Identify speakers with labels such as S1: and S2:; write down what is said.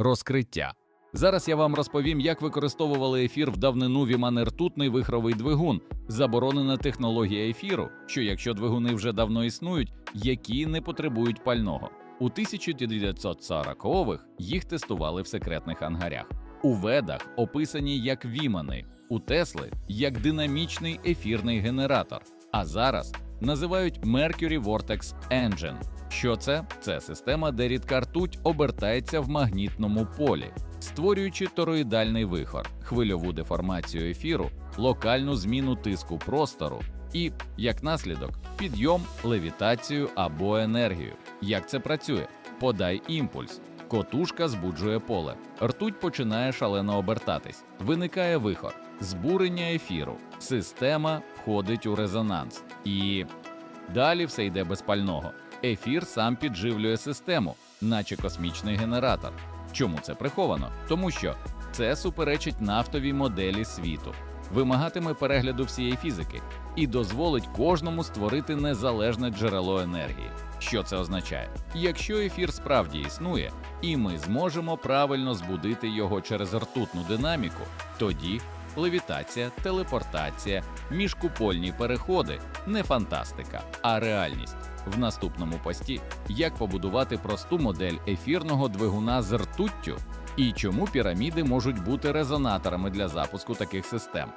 S1: Розкриття. Зараз я вам розповім, як використовували ефір в давнину віманертутний вихровий двигун, заборонена технологія ефіру, що якщо двигуни вже давно існують, які не потребують пального. У 1940-х їх тестували в секретних ангарях. У ведах описані як вімани, у Тесли як динамічний ефірний генератор. А зараз називають Mercury Vortex Engine. Що це? Це система, де рідка ртуть обертається в магнітному полі, створюючи тороїдальний вихор, хвильову деформацію ефіру, локальну зміну тиску простору і, як наслідок, підйом, левітацію або енергію. Як це працює? Подай імпульс. Котушка збуджує поле, ртуть починає шалено обертатись, виникає вихор, збурення ефіру, система входить у резонанс, і далі все йде без пального. Ефір сам підживлює систему, наче космічний генератор. Чому це приховано? Тому що це суперечить нафтовій моделі світу, вимагатиме перегляду всієї фізики і дозволить кожному створити незалежне джерело енергії. Що це означає? Якщо ефір справді існує, і ми зможемо правильно збудити його через ртутну динаміку, тоді левітація, телепортація, міжкупольні переходи не фантастика, а реальність. В наступному пості як побудувати просту модель ефірного двигуна з ртуттю і чому піраміди можуть бути резонаторами для запуску таких систем.